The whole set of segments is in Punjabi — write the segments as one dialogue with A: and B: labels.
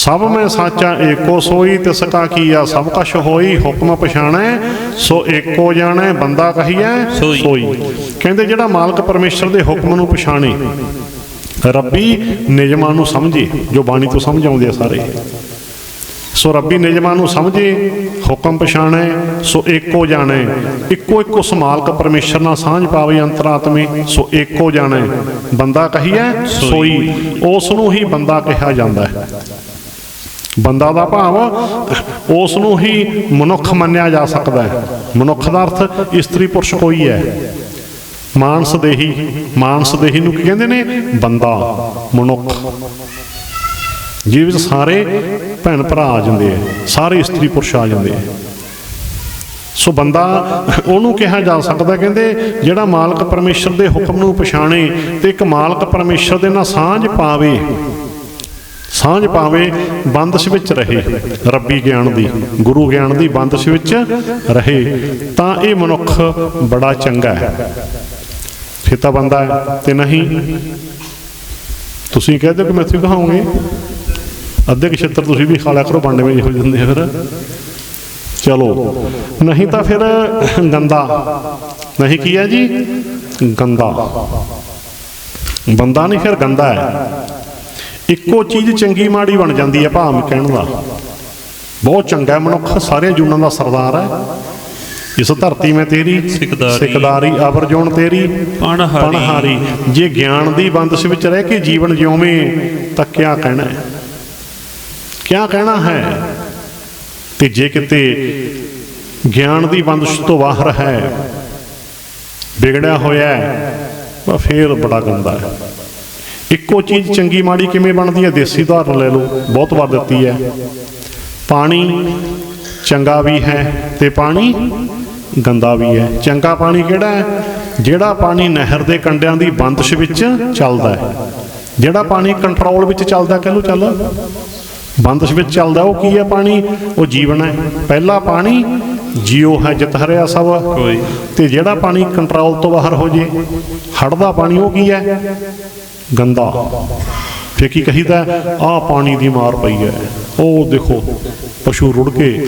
A: ਸਭ ਮੈਂ ਸਾਚਾ ਏਕੋ ਸੋਈ ਤਿਸ ਕਾ ਕੀਆ ਸਭ ਕਛ ਹੋਈ ਹੁਕਮ ਪਛਾਣੈ ਸੋ ਏਕੋ ਜਾਣੈ ਬੰਦਾ ਕਹੀਐ
B: ਸੋਈ।
A: ਕਹਿੰਦੇ ਜਿਹੜਾ ਮਾਲਕ ਪਰਮੇਸ਼ਰ ਦੇ ਹੁਕਮ ਨੂੰ ਪਛਾਣੇ ਰੱਬੀ ਨਿਯਮਾਂ ਨੂੰ ਸਮਝੇ ਜੋ ਬਾਣੀ ਤੋਂ ਸਮਝ ਆਉਂਦੇ ਆ ਸਾਰੇ। ਸੋ ਰੱਬੀ ਨਿਯਮਾਂ ਨੂੰ ਸਮਝੇ ਹੁਕਮ ਪਛਾਣੈ ਸੋ ਏਕੋ ਜਾਣੈ। ਇੱਕੋ ਇੱਕੋ ਸਮਾਲਕ ਪਰਮੇਸ਼ਰ ਨਾਲ ਸਾਂਝ ਪਾਵੇ ਅੰਤਰਾਤਮੇ ਸੋ ਏਕੋ ਜਾਣੈ। ਬੰਦਾ ਕਹੀਐ ਸੋਈ। ਉਸ ਨੂੰ ਹੀ ਬੰਦਾ ਕਿਹਾ ਜਾਂਦਾ ਹੈ। ਬੰਦਾ ਦਾ ਭਾਵ ਉਸ ਨੂੰ ਹੀ ਮਨੁੱਖ ਮੰਨਿਆ ਜਾ ਸਕਦਾ ਹੈ। ਮਨੁੱਖ ਦਾ ਅਰਥ ਇਸਤਰੀ ਪੁਰਸ਼ ਕੋਈ ਹੈ। ਮਾਨਸ ਦੇਹੀ ਮਾਨਸ ਦੇਹੀ ਨੂੰ ਕੀ ਕਹਿੰਦੇ ਨੇ? ਬੰਦਾ, ਮਨੁੱਖ। ਜਿਹਦੇ ਵਿੱਚ ਸਾਰੇ ਭੈਣ ਭਰਾ ਆ ਜਾਂਦੇ ਆ, ਸਾਰੇ ਇਸਤਰੀ ਪੁਰਸ਼ ਆ ਜਾਂਦੇ ਆ। ਸੋ ਬੰਦਾ ਉਹਨੂੰ ਕਿਹਾ ਜਾ ਸਕਦਾ ਕਹਿੰਦੇ, ਜਿਹੜਾ ਮਾਲਕ ਪਰਮੇਸ਼ਰ ਦੇ ਹੁਕਮ ਨੂੰ ਪਛਾਣੇ ਤੇ ਇੱਕ ਮਾਲਕ ਪਰਮੇਸ਼ਰ ਦੇ ਨਾਲ ਸਾਂਝ ਪਾਵੇ ਸਾਂਝ ਪਾਵੇ ਬੰਦਸ਼ ਵਿੱਚ ਰਹੇ, ਰੱਬੀ ਗਿਆਨ ਦੀ, ਗੁਰੂ ਗਿਆਨ ਦੀ ਬੰਦਸ਼ ਵਿੱਚ ਰਹੇ, ਤਾਂ ਇਹ ਮਨੁੱਖ ਬੜਾ ਚੰਗਾ ਹੈ। ਫਿਰ ਤਾਂ ਬੰਦਾ ਤੇ ਨਹੀਂ। ਤੁਸੀਂ ਕਹਦੇ ਕਿ ਮੈਂ ਮੈਥੋਂ ਕਹਾਉਂਗੇ ਅੱਧੇ ਕੁ ਤੁਸੀਂ ਵੀ ਖਾ ਲਿਆ ਕਰੋ ਵੰਡ ਵਿੱਚ ਹੋ ਜਾਂਦੇ ਫਿਰ। ਚਲੋ, ਨਹੀਂ ਤਾਂ ਫਿਰ ਗੰਦਾ। ਨਹੀਂ ਕੀ ਹੈ ਜੀ? ਗੰਦਾ। ਬੰਦਾ ਨਹੀਂ ਫਿਰ ਗੰਦਾ ਹੈ। ਇੱਕੋ ਚੀਜ਼ ਚੰਗੀ ਮਾੜੀ ਬਣ ਜਾਂਦੀ ਹੈ ਭਾਵ ਕਹਿਣ ਦਾ। ਬਹੁਤ ਚੰਗਾ ਮਨੁੱਖ ਸਾਰੇ ਜੂਨਾਂ ਦਾ ਸਰਦਾਰ ਹੈ। ਇਸ ਧਰਤੀ ਮੈਂ ਤੇਰੀ
B: ਸਿਕਦਾਰੀ।
A: ਸਿਕਦਾਰੀ ਅਬਰ ਜੋਨ ਤੇਰੀ।
B: ਪਣਹਾਰੀ।
A: ਜੇ ਗਿਆਨ ਦੀ ਬੰਦਸ਼ ਵਿੱਚ ਰਹਿ ਕੇ ਜੀਵਨ ਜਿਉਵੇਂ ਤਾਂ ਕਿਆ ਕਹਿਣਾ ਹੈ? ਕਿਆ ਕਹਿਣਾ ਹੈ? ਤੇ ਜੇ ਕਿਤੇ ਗਿਆਨ ਦੀ ਬੰਦਸ਼ ਤੋਂ ਬਾਹਰ ਹੈ ਵਿਗੜਿਆ ਹੋਇਆ ਹੈ ਤਾਂ ਫੇਰ ਬੜਾ ਗੰਦਾ ਹੈ। ਇੱਕੋ ਚੀਜ਼ ਚੰਗੀ ਮਾੜੀ ਕਿਵੇਂ ਬਣਦੀ ਹੈ? ਦੇਸੀ ਉਦਾਹਰਨ ਲੈ ਲਓ, ਬਹੁਤ ਵਾਰ ਦਿੱਤੀ ਹੈ। ਪਾਣੀ ਚੰਗਾ ਵੀ ਹੈ ਤੇ ਪਾਣੀ ਗੰਦਾ ਵੀ ਹੈ। ਚੰਗਾ ਪਾਣੀ ਕਿਹੜਾ ਹੈ? ਜਿਹੜਾ ਪਾਣੀ ਨਹਿਰ ਦੇ ਕੰਢਿਆਂ ਦੀ ਬੰਦਸ਼ ਵਿੱਚ ਚੱਲਦਾ ਹੈ। ਜਿਹੜਾ ਪਾਣੀ ਕੰਟਰੋਲ ਵਿੱਚ ਚੱਲਦਾ, ਕਹ ਲਓ ਚੱਲ। ਬੰਦਸ਼ ਵਿੱਚ ਚੱਲਦਾ, ਉਹ ਕੀ ਹੈ ਪਾਣੀ? ਉਹ ਜੀਵਨ ਹੈ। ਪਹਿਲਾ ਪਾਣੀ ਜੀਉ ਹੈ ਜਿਤ ਹਰਿਆ ਸਭ।
B: ਕੋਈ।
A: ਤੇ ਜਿਹੜਾ ਪਾਣੀ ਕੰਟਰੋਲ ਤੋਂ ਬਾਹਰ ਹੋ ਜੇ ਹੜਦਾ ਪਾਣੀ ਉਹ ਕੀ ਹੈ? ਗੰਦਾ। ਫੇ ਕੀ ਕਹੀਦਾ ਆ ਪਾਣੀ ਦੀ ਮਾਰ ਪਈ ਹੈ। ਉਹ ਦੇਖੋ ਪਸ਼ੂ ਰੁੜ ਕੇ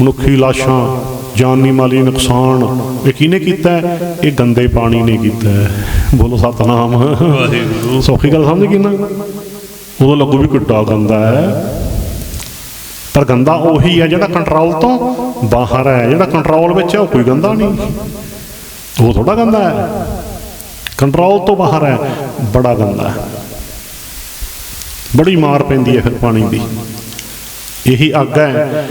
A: ਮਨੁੱਖੀ ਲਾਸ਼ਾਂ ਜਾਨੀ ਮਾਲੀ ਨੁਕਸਾਨ ਇਹ ਕਿਹਨੇ ਕੀਤਾ? ਇਹ ਗੰਦੇ ਪਾਣੀ ਨੇ ਕੀਤਾ। ਬੋਲੋ ਸਤਨਾਮ।
B: ਵਾਹਿਗੁਰੂ।
A: ਸੌਖੀ ਗੱਲ ਸਮਝ ਗਈ ਨਾ? ਉਦੋਂ ਲੱਗੂ ਵੀ ਕਿੱਡਾ ਗੰਦਾ ਹੈ। ਪਰ ਗੰਦਾ ਉਹੀ ਹੈ ਜਿਹੜਾ ਕੰਟਰੋਲ ਤੋਂ ਬਾਹਰ ਹੈ, ਜਿਹੜਾ ਕੰਟਰੋਲ ਵਿੱਚ ਹੈ, ਉਹ ਕੋਈ ਗੰਦਾ ਨਹੀਂ। ਉਹ ਥੋੜਾ ਗੰਦਾ ਹੈ। ਕੰਟਰੋਲ ਤੋਂ ਬਾਹਰ ਹੈ, ਬੜਾ ਗੰਦਾ ਹੈ। ਬੜੀ ਮਾਰ ਪੈਂਦੀ ਹੈ ਫਿਰ ਪਾਣੀ ਦੀ। ਇਹੀ ਅੱਗ ਹੈ।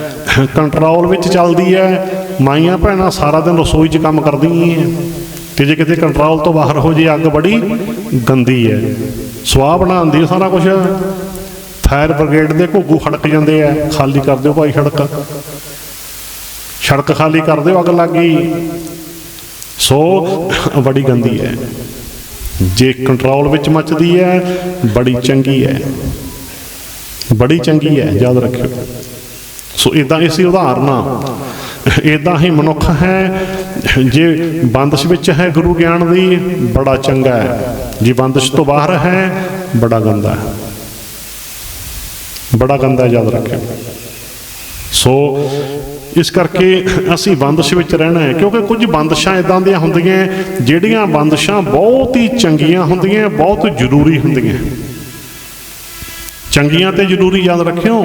A: ਕੰਟਰੋਲ ਵਿੱਚ ਚੱਲਦੀ ਹੈ। ਮਾਈਆਂ ਭੈਣਾਂ ਸਾਰਾ ਦਿਨ ਰਸੋਈ 'ਚ ਕੰਮ ਕਰਦੀਆਂ ਹੈ ਤੇ ਜੇ ਕਿਤੇ ਕੰਟਰੋਲ ਤੋਂ ਬਾਹਰ ਹੋ ਜੇ, ਅੱਗ ਬੜੀ ਗੰਦੀ ਹੈ। ਸਵਾਹ ਬਣਾਉਂਦੀ ਹੈ ਸਾਰਾ ਕੁਝ ਫਾਇਰ ਬ੍ਰਿਗੇਡ ਦੇ ਘੁੱਗੂ ਖੜਕ ਜਾਂਦੇ ਆ। ਖਾਲੀ ਕਰ ਦਿਓ ਭਾਈ ਸੜਕ ਸੜਕ ਖਾਲੀ ਕਰ ਦਿਓ, ਅੱਗ ਲੱਗ ਸੋ, ਬੜੀ ਗੰਦੀ ਹੈ। ਜੇ ਕੰਟਰੋਲ ਵਿੱਚ ਮੱਚਦੀ ਹੈ, ਬੜੀ ਚੰਗੀ ਹੈ। ਬੜੀ ਚੰਗੀ ਹੈ, ਯਾਦ ਰੱਖਿਓ। ਸੋ ਇਦਾਂ ਇਸੇ ਉਦਾਹਰਨਾਂ ਇਦਾਂ ਹੀ ਮਨੁੱਖ ਹੈ, ਜੇ ਬੰਦਸ਼ ਵਿੱਚ ਹੈ ਗੁਰੂ ਗਿਆਨ ਦੀ, ਬੜਾ ਚੰਗਾ ਹੈ। ਜੇ ਬੰਦਸ਼ ਤੋਂ ਬਾਹਰ ਹੈ, ਬੜਾ ਗੰਦਾ ਹੈ। ਬੜਾ ਗੰਦਾ ਯਾਦ ਰੱਖਿਓ। ਸੋ ਇਸ ਕਰਕੇ ਅਸੀਂ ਬੰਦਸ਼ ਵਿੱਚ ਰਹਿਣਾ ਹੈ, ਕਿਉਂਕਿ ਕੁਝ ਬੰਦਸ਼ਾਂ ਇਦਾਂ ਦੀਆਂ ਹੁੰਦੀਆਂ ਜਿਹੜੀਆਂ ਬੰਦਸ਼ਾਂ ਬਹੁਤ ਹੀ ਚੰਗੀਆਂ ਹੁੰਦੀਆਂ, ਬਹੁਤ ਜ਼ਰੂਰੀ ਹੁੰਦੀਆਂ ਚੰਗੀਆਂ ਤੇ ਜ਼ਰੂਰੀ ਯਾਦ ਰੱਖਿਓ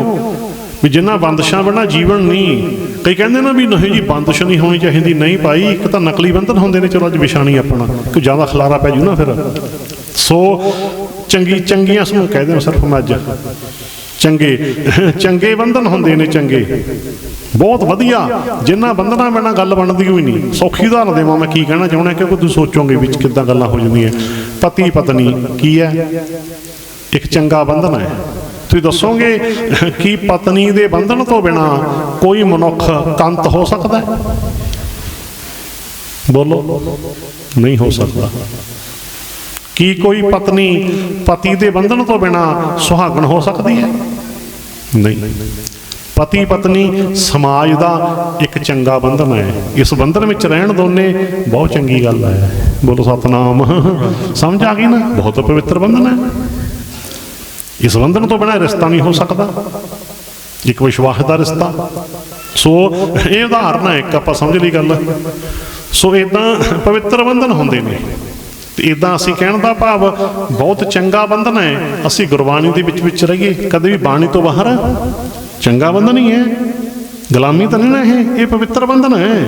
A: ਵੀ ਜਿੰਨਾ ਬੰਦਸ਼ਾਂ ਬਿਨਾ ਜੀਵਨ ਨਹੀਂ, ਕਈ ਕਹਿੰਦੇ ਨਾ ਵੀ ਨਹੀਂ ਜੀ, ਬੰਦਸ਼ ਨਹੀਂ ਹੋਣੀ ਚਾਹੀਦੀ, ਨਹੀਂ ਭਾਈ, ਇੱਕ ਤਾਂ ਨਕਲੀ ਬੰਧਨ ਹੁੰਦੇ ਨੇ, ਚਲੋ ਅੱਜ ਵਿਸ਼ਾ ਨਹੀਂ ਆਪਣਾ ਕਿ ਜ਼ਿਆਦਾ ਖਲਾਰਾ ਪੈ ਜੂ ਨਾ ਫਿਰ। ਸੋ ਚੰਗੀ, ਚੰਗੀਆਂ ਸਮੂਹ ਕਹਿੰਦੇ ਨੇ ਸਿਰਫ ਮੈਂ ਅੱਜ। ਚੰਗੇ। ਚੰਗੇ ਬੰਧਨ ਹੁੰਦੇ ਨੇ ਚੰਗੇ। ਬਹੁਤ ਵਧੀਆ। ਜਿੰਨਾ ਬੰਧਨਾਂ ਬਿਨਾ ਗੱਲ ਬਣਦੀ ਹੋਈ ਨਹੀਂ। ਸੌਖੀ ਉਦਾਹਰਨ ਦੇਵਾਂ ਮੈਂ ਕੀ ਕਹਿਣਾ ਚਾਹੁੰਦਾ, ਕਿਉਂਕਿ ਤੁਸੀਂ ਸੋਚੋਗੇ ਵਿੱਚ ਕਿੱਦਾਂ ਗੱਲਾਂ ਹੋ ਜਾਂਦੀਆਂ। ਪਤੀ ਪਤਨੀ, ਕੀ ਹੈ? ਇੱਕ ਚੰਗਾ ਬੰਧਨ ਹੈ। ਤੁਸੀਂ ਦੱਸੋਗੇ ਕਿ ਪਤਨੀ ਦੇ ਬੰਧਨ ਤੋਂ ਬਿਨਾ ਕੋਈ ਮਨੁੱਖ ਕੰਤ ਹੋ ਸਕਦਾ ਹੈ? ਬੋਲੋ। ਨਹੀਂ ਹੋ ਸਕਦਾ। ਕੀ ਕੋਈ ਪਤਨੀ ਪਤੀ ਦੇ ਬੰਧਨ ਤੋਂ ਬਿਨਾ ਸੁਹਾਗਣ ਹੋ ਸਕਦੀ ਹੈ? ਨਹੀਂ। ਪਤੀ ਪਤਨੀ ਸਮਾਜ ਦਾ ਇੱਕ ਚੰਗਾ ਬੰਧਨ ਹੈ। ਇਸ ਬੰਧਨ ਵਿੱਚ ਰਹਿਣ ਦੋਨੇ ਬਹੁਤ ਚੰਗੀ ਗੱਲ ਹੈ। ਬੋਲੋ ਸਤਨਾਮ। ਸਮਝ ਆ ਗਈ ਨਾ? ਬਹੁਤ ਪਵਿੱਤਰ ਬੰਧਨ ਹੈ। ਇਸ ਬੰਧਨ ਤੋਂ ਬਿਨਾਂ ਰਿਸ਼ਤਾ ਨਹੀਂ ਹੋ ਸਕਦਾ। ਇੱਕ ਵਿਸ਼ਵਾਸ ਦਾ ਰਿਸ਼ਤਾ। ਸੋ ਇਹ ਉਦਾਹਰਨ ਹੈ ਇੱਕ ਆਪਾਂ ਸਮਝ ਲਈ ਗੱਲ। ਸੋ ਇਦਾਂ ਪਵਿੱਤਰ ਬੰਧਨ ਹੁੰਦੇ ਨੇ। ਤੇ ਇਦਾਂ ਅਸੀਂ ਕਹਿਣ ਦਾ ਭਾਵ, ਬਹੁਤ ਚੰਗਾ ਬੰਧਨ ਹੈ। ਅਸੀਂ ਗੁਰਬਾਣੀ ਦੇ ਵਿੱਚ ਵਿੱਚ ਰਹੀਏ, ਕਦੇ ਵੀ ਬਾਣੀ ਤੋਂ ਬਾਹਰ। ਚੰਗਾ ਬੰਧਨ ਹੀ ਹੈ। ਗੁਲਾਮੀ ਤਾਂ ਨਹੀਂ ਨਾ ਇਹ ਇਹ ਪਵਿੱਤਰ ਬੰਧਨ ਹੈ।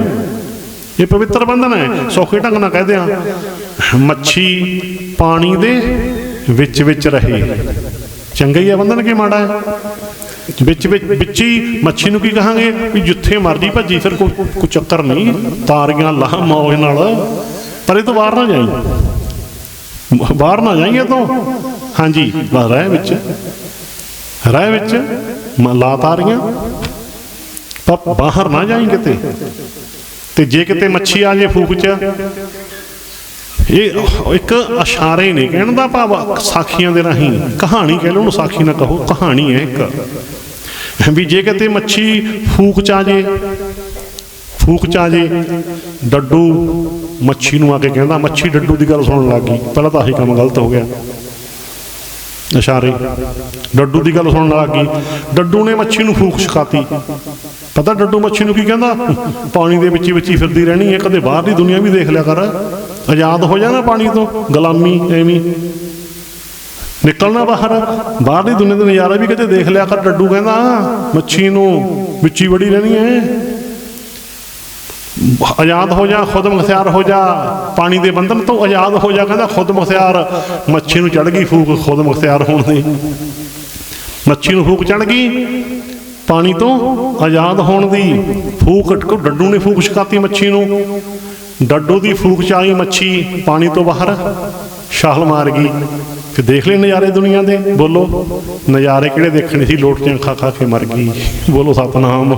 A: ਇਹ ਪਵਿੱਤਰ ਬੰਧਨ ਹੈ। ਸੌਖੇ ਢੰਗ ਨਾਲ ਕਹਦੇ ਆ ਮੱਛੀ ਪਾਣੀ ਦੇ ਵਿੱਚ ਵਿੱਚ ਰਹੇ। ਚੰਗਾ ਹੀ ਹੈ ਬੰਧਨ ਕਿ ਮਾੜਾ ਹੈ? ਵਿੱਚ ਵਿੱਚ ਵਿੱਚ ਹੀ ਮੱਛੀ ਨੂੰ ਕੀ ਕਹਾਂਗੇ? ਵੀ ਜਿੱਥੇ ਮਰਜ਼ੀ ਭੱਜੀ, ਫਿਰ ਕੋਈ ਕੋਈ ਚੱਕਰ ਨਹੀਂ। ਤਾਰੀਆਂ ਲਾਹ, ਮੌਜ ਨਾਲ। ਪਰ ਇਹ ਤੋਂ ਬਾਹਰ ਨਾ ਜਾਈ। ਬਾਹਰ ਨਾ ਜਾਈਏ ਤੋਂ। ਹਾਂਜੀ, ਬਸ ਰਹਿ ਵਿੱਚ। ਰਹਿ ਵਿੱਚ ਮ- ਲਾ ਤਾਰੀਆਂ ਪਰ ਬਾਹਰ ਨਾ ਜਾਈ ਕਿਤੇ। ਤੇ ਜੇ ਕਿਤੇ ਮੱਛੀ ਆ ਜੇ ਫੂਕ ਚ। ਇਹ ਇੱਕ ਇਸ਼ਾਰੇ ਨੇ ਕਹਿਣ ਦਾ ਭਾਵ ਸਾਖੀਆਂ ਦੇ ਰਾਹੀਂ। ਕਹਾਣੀ ਕਹਿ ਲਓ, ਉਹਨੂੰ ਸਾਖੀ ਨਾ ਕਹੋ। ਕਹਾਣੀ ਹੈ ਇੱਕ। ਵੀ ਜੇ ਕਿਤੇ ਮੱਛੀ ਫੂਕ ਚ ਆ ਜੇ ਫੂਕ ਚ ਆ ਜੇ। ਡੱਡੂ ਮੱਛੀ ਨੂੰ ਆ ਕੇ ਕਹਿੰਦਾ, ਮੱਛੀ ਡੱਡੂ ਦੀ ਗੱਲ ਸੁਣਨ ਲੱਗ ਗਈ। ਪਹਿਲਾਂ ਤਾਂ ਆਹੀ ਕੰਮ ਗਲਤ ਹੋ ਗਿਆ। ਇਸ਼ਾਰੇ। ਡੱਡੂ ਦੀ ਗੱਲ ਸੁਣਨ ਲੱਗ ਗਈ। ਡੱਡੂ ਨੇ ਮੱਛੀ ਨੂੰ ਫੂਕ ਛਕਾਤੀ ਪਤਾ ਡੱਡੂ ਮੱਛੀ ਨੂੰ ਕੀ ਕਹਿੰਦਾ? ਪਾਣੀ ਦੇ ਵਿੱਚ ਹੀ ਵਿੱਚ ਹੀ ਫਿਰਦੀ ਰਹਿਣੀ ਹੈ। ਕਦੇ ਬਾਹਰ ਦੀ ਦੁਨੀਆ ਵੀ ਦੇਖ ਲਿਆ ਕਰ। ਆਜ਼ਾਦ ਹੋ ਜਾਣਾ ਪਾਣੀ ਤੋਂ। ਗੁਲਾਮੀ ਐਵੇਂ। ਨਿਕਲਣਾ ਬਾਹਰ। ਬਾਹਰ ਦੀ ਦੁਨੀਆ ਦੇ ਨਜ਼ਾਰੇ ਵੀ ਕਦੇ ਦੇਖ ਲਿਆ ਕਰ। ਡੱਡੂ ਕਹਿੰਦਾ ਮੱਛੀ ਨੂੰ ਵਿੱਚ ਵੜੀ ਰਹਿਣੀ ਹੈ। ਆਜ਼ਾਦ ਹੋ ਜਾ ਖੁਦ ਮੁਖਤਿਆਰ ਹੋ ਜਾ ਪਾਣੀ ਦੇ ਬੰਧਨ ਤੋਂ ਆਜ਼ਾਦ ਹੋ ਜਾ ਕਹਿੰਦਾ ਖੁਦ ਮੁਖਤਿਆਰ ਮੱਛੀ ਨੂੰ ਚੜ ਗਈ ਫੂਕ ਖੁਦ ਮੁਖਤਿਆਰ ਹੋਣ ਦੀ। ਮੱਛੀ ਨੂੰ ਫੂਕ ਚੜ ਗਈ ਪਾਣੀ ਤੋਂ ਆਜ਼ਾਦ ਹੋਣ ਦੀ। ਫੂਕ ਕੋ ਡੱਡੂ ਨੇ ਫੂਕ ਛਕਾਤੀ ਮੱਛੀ ਨੂੰ। ਡੱਡੂ ਦੀ ਫੂਕ ਚ ਆਈ ਮੱਛੀ ਪਾਣੀ ਤੋਂ ਬਾਹਰ ਛਾਲ ਮਾਰ ਗਈ। ਤੇ ਦੇਖ ਲੈ ਨਜ਼ਾਰੇ ਦੁਨੀਆ ਦੇ ਬੋਲੋ ਨਜ਼ਾਰੇ ਕਿਹੜੇ ਦੇਖਣੇ ਸੀ ਲੋਟੀਆਂ ਖਾ ਖਾ ਕੇ ਮਰ ਗਈ। ਬੋਲੋ ਸਤਨਾਮ।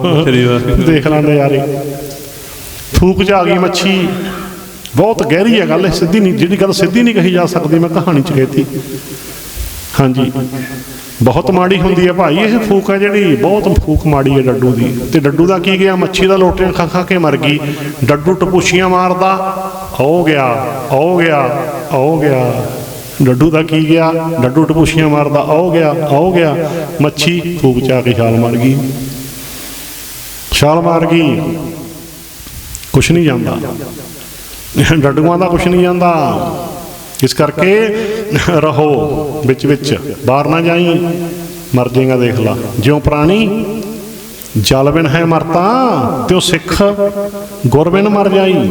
A: ਦੇਖ ਲੈ ਨਜ਼ਾਰੇ। ਫੂਕ ਚ ਆ ਗਈ ਮੱਛੀ। ਬਹੁਤ ਗਹਿਰੀ ਹੈ ਗੱਲ ਇਹ, ਸਿੱਧੀ ਨਹੀਂ, ਜਿਹੜੀ ਗੱਲ ਸਿੱਧੀ ਨਹੀਂ ਕਹੀ ਜਾ ਸਕਦੀ, ਮੈਂ ਕਹਾਣੀ ਚ ਕਹਿਤੀ। ਹਾਂਜੀ। ਬਹੁਤ ਮਾੜੀ ਹੁੰਦੀ ਹੈ ਭਾਈ, ਇਹ ਫੂਕ ਹੈ ਜਿਹੜੀ, ਬਹੁਤ ਫੂਕ ਮਾੜੀ ਹੈ ਡੱਡੂ ਦੀ। ਤੇ ਡੱਡੂ ਦਾ ਕੀ ਗਿਆ? ਮੱਛੀ ਦਾ ਲੋਟੀਆਂ ਖਾ ਖਾ ਕੇ ਮਰ ਗਈ। ਡੱਡੂ ਟਪੂਸ਼ੀਆਂ ਮਾਰਦਾ, ਹੋ ਗਿਆ ਹੋ ਗਿਆ ਹੋ ਗਿਆ। ਡੱਡੂ ਦਾ ਕੀ ਗਿਆ? ਡੱਡੂ ਟਪੂਸ਼ੀਆਂ ਮਾਰਦਾ, ਹੋ ਗਿਆ ਹੋ ਗਿਆ। ਮੱਛੀ ਫੂਕ ਚ ਕੇ ਛਾਲ ਮਾਰ ਗਈ। ਛਾਲ ਮਾਰ ਗਈ। ਕੁਛ ਨਹੀਂ ਜਾਂਦਾ। ਡੱਡੂਆਂ ਦਾ ਕੁਛ ਨਹੀਂ ਜਾਂਦਾ। ਇਸ ਕਰਕੇ ਰਹੋ ਵਿੱਚ ਵਿੱਚ, ਬਾਹਰ ਨਾ ਜਾਈ, ਮਰ ਜਾਏਗਾ ਦੇਖ ਲਾ। ਜਿਉਂ ਪ੍ਰਾਣੀ ਜਲ ਬਿਨ ਹੈ ਮਰਤਾ ਤਿਉ ਸਿੱਖ ਗੁਰ ਬਿਨ ਮਰ ਜਾਈ।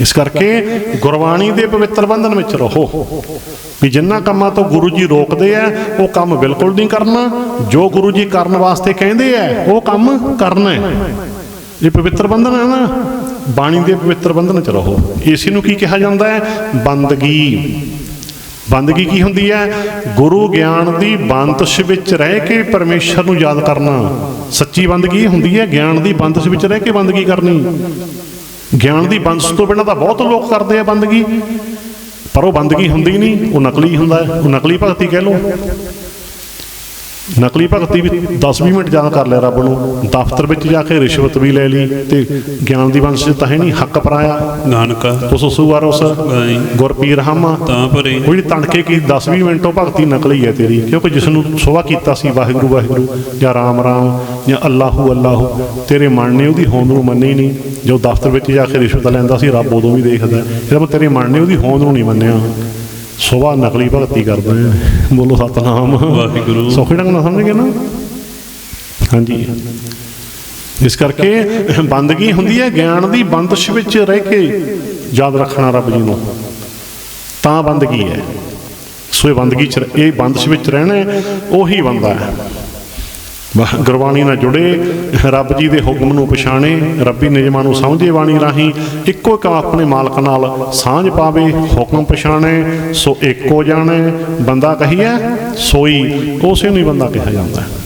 A: ਇਸ ਕਰਕੇ ਗੁਰਬਾਣੀ ਦੇ ਪਵਿੱਤਰ ਬੰਧਨ ਵਿੱਚ ਰਹੋ। ਵੀ ਜਿੰਨਾ ਕੰਮਾਂ ਤੋਂ ਗੁਰੂ ਜੀ ਰੋਕਦੇ ਆ, ਉਹ ਕੰਮ ਬਿਲਕੁਲ ਨਹੀਂ ਕਰਨਾ। ਜੋ ਗੁਰੂ ਜੀ ਕਰਨ ਵਾਸਤੇ ਕਹਿੰਦੇ ਆ, ਉਹ ਕੰਮ ਕਰਨਾ। ਹੈ ਇਹ ਪਵਿੱਤਰ ਬੰਧਨ ਹੈ ਨਾ। ਬਾਣੀ ਦੇ ਪਵਿੱਤਰ ਬੰਧਨ ਚ ਰਹੋ। ਇਸ ਨੂੰ ਕੀ ਕਿਹਾ ਜਾਂਦਾ ਹੈ? ਬੰਦਗੀ। ਬੰਦਗੀ ਕੀ ਹੁੰਦੀ ਹੈ? ਗੁਰੂ ਗਿਆਨ ਦੀ ਬੰਤਸ਼ ਵਿੱਚ ਰਹਿ ਕੇ ਪਰਮੇਸ਼ਰ ਨੂੰ ਯਾਦ ਕਰਨਾ। ਸੱਚੀ ਬੰਦਗੀ ਹੁੰਦੀ ਹੈ, ਗਿਆਨ ਦੀ ਬੰਤਸ਼ ਵਿੱਚ ਰਹਿ ਕੇ ਬੰਦਗੀ ਕਰਨੀ। ਗਿਆਨ ਦੀ ਬੰਤਸ਼ ਤੋਂ ਬਿਨਾਂ ਤਾਂ ਬਹੁਤ ਲੋਕ ਕਰਦੇ ਆ ਬੰਦਗੀ। ਪਰ ਉਹ ਬੰਦਗੀ ਹੁੰਦੀ ਨਹੀਂ, ਉਹ ਨਕਲੀ ਹੁੰਦਾ ਉਹ ਨਕਲੀ ਭਗਤੀ ਕਹਿ ਲਓ। ਨਕਲੀ ਭਗਤੀ ਵੀ 10-20 ਮਿੰਟ ਯਾਦ ਕਰ ਲਿਆ ਰੱਬ ਨੂੰ। ਦਫ਼ਤਰ ਵਿੱਚ ਜਾ ਕੇ ਰਿਸ਼ਵਤ ਵੀ ਲੈ ਲਈ ਤੇ ਗਿਆਨ ਦੀ ਬੰਸ਼ ਤਾਂ ਹੈ ਨਹੀਂ ਹੱਕ ਪਰਾਇਆ।
B: ਨਾਨਕਾ।
A: ਉਸ ਉਸ
B: ਗਾਈ
A: ਗੁਰਪੀਰ ਹਮ।
B: ਤਾਂ ਭਰੇ
A: ਉਹ ਜਿਹੜੀ ਤਣਕੇ ਕੀ 10-20 ਮਿੰਟ ਭਗਤੀ ਨਕਲੀ ਹੈ ਤੇਰੀ ਕਿਉਂਕਿ ਜਿਸ ਨੂੰ ਸੁਭਾ ਕੀਤਾ ਸੀ ਵਾਹਿਗੁਰੂ ਵਾਹਿਗੁਰੂ ਜਾਂ ਰਾਮ ਰਾਮ ਜਾਂ ਅੱਲਾਹੂ ਅੱਲਾਹੂ ਤੇਰੇ ਮਨ ਨੇ ਉਹਦੀ ਹੋਂਦ ਨੂੰ ਮੰਨੀ ਨਹੀਂ। ਜੋ ਦਫ਼ਤਰ ਵਿੱਚ ਜਾ ਕੇ ਰਿਸ਼ਵਤ ਲੈਂਦਾ ਸੀ ਰੱਬ ਉਦੋਂ ਵੀ ਦੇਖਦਾ ਮਤਲਬ ਤੇਰੇ ਮਨ ਨੇ ਉਹਦੀ ਹੋਂਦ ਨੂੰ ਨਹੀਂ ਮੰਨਿਆ। ਸੁਭਾ ਨਕਲੀ ਭਗਤੀ ਕਰਦਾ ਹੈ ਬੋਲੋ ਸਤਨਾਮ।
B: ਵਾਹਿਗੁਰੂ।
A: ਸੌਖੇ ਢੰਗ ਨਾਲ ਸਮਝ ਗਏ ਨਾ? ਹਾਂਜੀ। ਇਸ ਕਰਕੇ ਬੰਦਗੀ ਹੁੰਦੀ ਹੈ ਗਿਆਨ ਦੀ ਬੰਦਸ਼ ਵਿੱਚ ਰਹਿ ਕੇ ਯਾਦ ਰੱਖਣਾ ਰੱਬ ਜੀ ਨੂੰ। ਤਾਂ ਬੰਦਗੀ ਹੈ। ਸੋ ਇਹ ਬੰਦਗੀ ਚ ਇਹ ਬੰਦਸ਼ ਵਿੱਚ ਰਹਿਣਾ ਉਹੀ ਬੰਦਾ ਹੈ। ਗੁਰਬਾਣੀ ਨਾਲ ਜੁੜੇ, ਰੱਬ ਜੀ ਦੇ ਹੁਕਮ ਨੂੰ ਪਛਾਣੇ, ਰੱਬੀ ਨਿਯਮਾਂ ਨੂੰ ਸਮਝੇ ਬਾਣੀ ਰਾਹੀਂ ਇੱਕੋ ਇੱਕ ਆਪਣੇ ਮਾਲਕ ਨਾਲ ਸਾਂਝ ਪਾਵੇ, ਹੁਕਮ ਪਛਾਣੇ, ਸੋ ਇੱਕੋ ਜਾਣੇ, ਬੰਦਾ ਕਹੀਏ ਸੋਈ, ਉਸੇ ਨੂੰ ਹੀ ਬੰਦਾ ਕਿਹਾ ਜਾਂਦਾ ਹੈ।